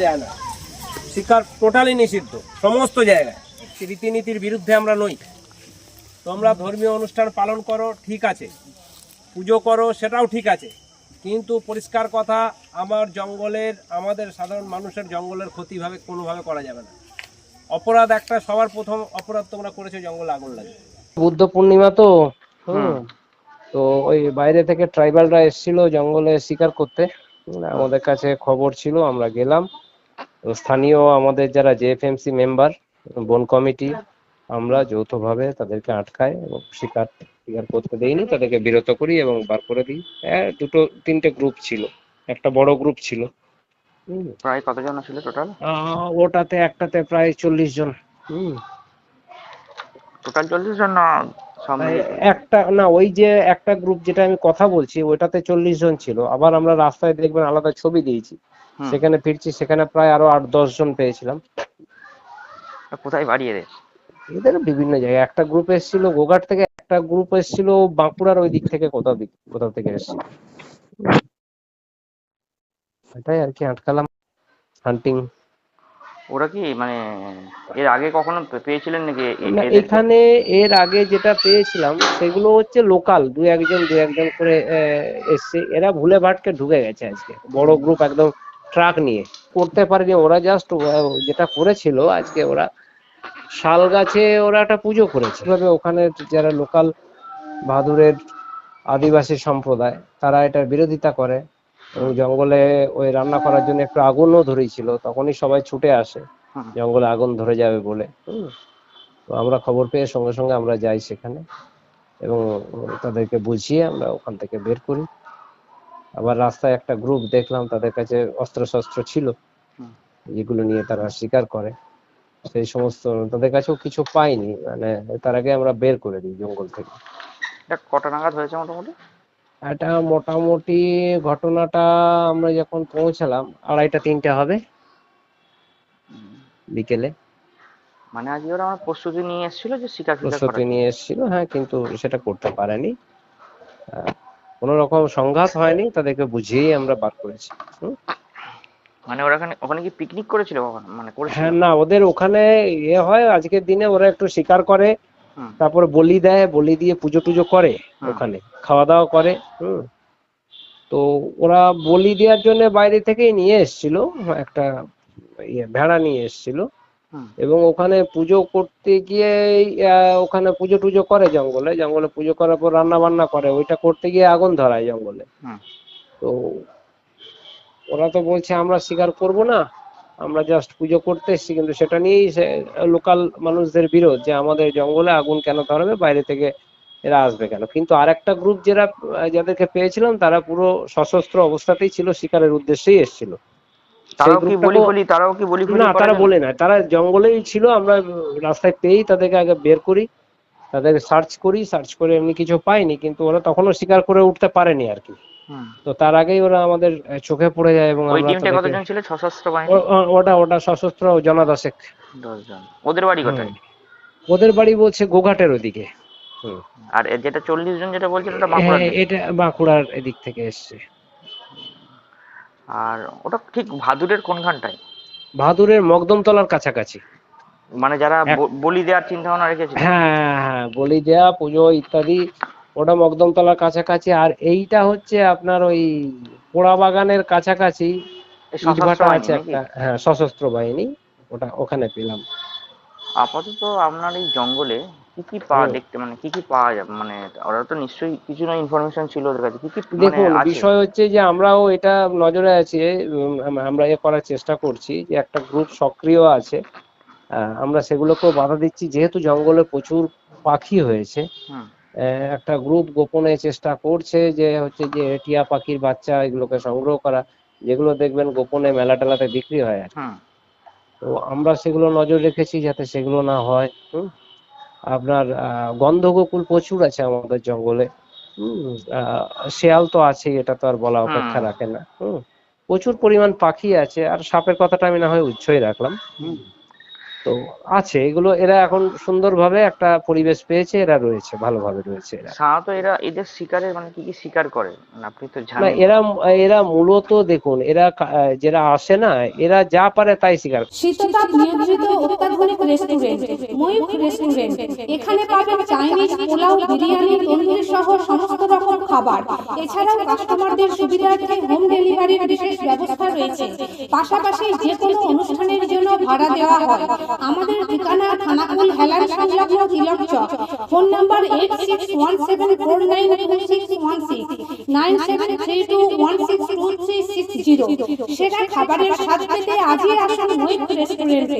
যায় না। শিকার টোটালি নিষিদ্ধ সমস্ত জায়গায়। রীতিনীতির বিরুদ্ধে আমরা নই। তোমরা ধর্মীয় অনুষ্ঠান পালন করো ঠিক আছে। পুজো করো সেটাও ঠিক আছে। কিন্তু পরিষ্কার কথা আমার জঙ্গলের আমাদের সাধারণ মানুষের জঙ্গলের ক্ষতিভাবে কোনোভাবে করা যাবে না। অপরাধ একটা সবার প্রথম অপরাধ তোমরা করেছ জঙ্গলে আগুন লাগে বুদ্ধ পূর্ণিমা তো? হুম। তো ওই বাইরে থেকে ট্রাইবালরা এসেছিল জঙ্গলে শিকার করতে। আমাদের কাছে খবর ছিল আমরা গেলাম। স্থানীয় আমাদের যারা জেএফএমসি মেম্বার বন কমিটি আমরা যৌথভাবে তাদেরকে আটকাই এবং শিকার শিকার করতে দেইনি তাদেরকে বিরত করি এবং বার করে দিই। হ্যাঁ দুটো তিনটে গ্রুপ ছিল। একটা বড় গ্রুপ ছিল। প্রায় কতজন ছিল টোটাল ওটাতে একটাতে প্রায় চল্লিশ জন। টোটাল চল্লিশ জন না? একটা না ওই যে একটা গ্রুপ যেটা আমি কথা বলছি ওইটাতে চল্লিশ জন ছিল। আবার আমরা রাস্তায় দেখবেন আলাদা ছবি দিয়েছি। সেখানে ফিরছি সেখানে প্রায় আরও আট দশ জন পেয়েছিলাম। কোথায় বাড়িয়ে দেয় এদের বিভিন্ন জায়গায়। একটা গ্রুপ এসেছিল গোঘাট থেকে একটা গ্রুপ এসেছিল বাঁকুড়ার ওই দিক থেকে কোথাও দিক কোথাও থেকে এসেছিল। এটাই আর কি আটকালাম। হান্টিং ওরা কি মানে এর আগে কখনো পেয়েছিলেন নাকি? এখানে এর আগে যেটা পেয়েছিলাম সেগুলো হচ্ছে লোকাল দু একজন দু একজন করে এসছে। এরা ভুলে ভাটকে ঢুকে গেছে আজকে। বড় গ্রুপ একদম ট্রাক নিয়ে। করতে পারেনি ওরা জাস্ট যেটা করেছিল আজকে ওরা শাল গাছে ওরা একটা পুজো করেছে। এভাবে ওখানে যারা লোকাল বাহাদুরের আদিবাসী সম্প্রদায় তারা এটার বিরোধিতা করে। এবং জঙ্গলে ওই রান্না করার জন্য একটু আগুনও ধরেছিল তখনই সবাই ছুটে আসে। জঙ্গলে আগুন ধরে যাবে বলে। হুম। তো আমরা খবর পেয়ে সঙ্গে সঙ্গে আমরা যাই সেখানে। এবং তাদেরকে বুঝিয়ে আমরা ওখান থেকে বের করি। আবার রাস্তায় একটা গ্রুপ দেখলাম তাদের কাছে অস্ত্র শস্ত্র ছিল। যেগুলো নিয়ে তারা শিকার করে। সেই সমস্ত তাদের কাছেও কিছু পাইনি। মানে তার আগে আমরা বের করে দিই জঙ্গল থেকে। এটা কটা নাগাদ হয়েছে মোটামুটি? এটা মোটামুটি ঘটনাটা আমরা যখন পৌঁছালাম আড়াইটা তিনটে হবে। বিকেলে। মানে আজকে ওরা আমার প্রস্তুতি নিয়ে এসেছিল যে শিকার প্রস্তুতি নিয়ে এসেছিল হ্যাঁ কিন্তু সেটা করতে পারেনি। কোনো রকম সংঘাত হয়নি তাদেরকে বুঝিয়েই আমরা বার করেছি। মানে ওরা ওখানে ওখানে কি পিকনিক করেছিল মানে হ্যাঁ না ওদের ওখানে ইয়ে হয় আজকের দিনে ওরা একটু শিকার করে। তারপরে বলি দেয় বলি দিয়ে পুজো টুজো করে ওখানে খাওয়া দাওয়া করে হুম। তো ওরা বলি দেওয়ার জন্য বাইরে থেকেই নিয়ে এসেছিল একটা ইয়ে ভেড়া নিয়ে এসেছিল। এবং ওখানে পুজো করতে গিয়ে ওখানে পুজো টুজো করে জঙ্গলে। জঙ্গলে পুজো করার পর রান্না বান্না করে। ওইটা করতে গিয়ে আগুন ধরায় জঙ্গলে। তো ওরা তো বলছে আমরা স্বীকার করব না। আমরা জাস্ট পুজো করতে এসেছি। কিন্তু সেটা নিয়েই লোকাল মানুষদের বিরোধ যে আমাদের জঙ্গলে আগুন কেন ধরাবে বাইরে থেকে এরা আসবে কেন? কিন্তু আরেকটা গ্রুপ যারা যাদেরকে পেয়েছিলাম তারা পুরো সশস্ত্র অবস্থাতেই ছিল শিকারের উদ্দেশ্যেই এসেছিল। তারাও কি বলি বলি তারাও কি বলি না তারা বলে না। তারা জঙ্গলেই ছিল আমরা রাস্তায় পেয়েই তাদেরকে আগে বের করি তাদেরকে সার্চ করি সার্চ করে এমনি কিছু পাইনি কিন্তু ওরা তখনও স্বীকার করে উঠতে পারেনি আর কি। তো তার আগেই ওরা আমাদের চোখে পড়ে যায় এবং ওই টিমটা কতজন ছিল? সশস্ত্র বাহিনী? ওটা ওটা সশস্ত্র জনাদশেক দশজন। ওদের বাড়ি কোথায়? ওদের বাড়ি বলছে গোঘাটের ওদিকে। আর যেটা চল্লিশ জন যেটা বলছিল ওটা বাঁকুড়ার হ্যাঁ এটা বাঁকুড়ার এদিক থেকে এসছে। আর ওটা ঠিক ভাদুরের কোনখানটায়? বাহাদুরের মকদমতলার কাছাকাছি। মানে যারা বলি দেওয়ার চিন্তা ভাবনা রেখেছিল। হ্যাঁ হ্যাঁ, হ্যাঁ বলি দেয়া পুজো ইত্যাদি ওটা মকদমতলার কাছাকাছি। আর এইটা হচ্ছে আপনার ওই পোড়া বাগানের কাছাকাছি ইটভাটা আছে একটা হ্যাঁ সশস্ত্র বাহিনী ওটা ওখানে পেলাম। আপাতত আপনার এই জঙ্গলে কি কি পাওয়া দেখতে মানে কি কি পাওয়া যাবে মানে ওরা তো নিশ্চয়ই কিছু না ইনফরমেশন ছিল ওদের কাছে। কি কি মানে দেখুন বিষয় হচ্ছে যে আমরাও এটা নজরে আছি আমরা এ করার চেষ্টা করছি যে একটা গ্রুপ সক্রিয় আছে। আমরা সেগুলোকেও বাধা দিচ্ছি। যেহেতু জঙ্গলে প্রচুর পাখি হয়েছে একটা গ্রুপ গোপনে চেষ্টা করছে যে হচ্ছে যে টিয়া পাখির বাচ্চা এগুলোকে সংগ্রহ করা যেগুলো দেখবেন গোপনে মেলা টেলাতে বিক্রি হয় আর তো আমরা সেগুলো নজর রেখেছি যাতে সেগুলো না হয় হুম। আপনার আহ, গন্ধগোকুল প্রচুর আছে আমাদের জঙ্গলে। হম আহ, শেয়াল তো আছেই এটা তো আর বলা অপেক্ষা রাখে না। হম প্রচুর পরিমাণ পাখি আছে আর সাপের কথাটা আমি না হয় উচ্চই রাখলাম। হুম। তো আছে এগুলো এরা এখন সুন্দরভাবে একটা পরিবেশ পেয়েছে এরা রয়েছে ভালোভাবে রয়েছে এরা। সাধারণত এরা এদের শিকারের মানে কি কি শিকার করে? মানে আপনি তো না জানেন। এরা এরা মূলত দেখুন এরা যারা আসে না এরা যা পারে তাই শিকার শীততাপ নিয়ন্ত্রিত অত্যাধুনিক রেস্টুরেন্ট ময়ূখ রেস্টুরেন্ট এখানে পাবেন চাইনিজ পোলাও বিরিয়ানি তন্দুরি সহ সমস্ত রকম খাবার। এছাড়াও কাস্টমারদের সুবিধার্থে হোম ডেলিভারির বিশেষ ব্যবস্থা রয়েছে। পাশাপাশি যে কোনো অনুষ্ঠানের জন্য ভাড়া দেওয়া হয়। আমাদের ঠিকানা থানাকুল হেলান সংলগ্ন Tilak Chak. Phone number eight six one seven four nine one six nine three one six zero. সেরা খাবারের স্বাদ পেতে আজই আসুন রেস্টুরেন্ট।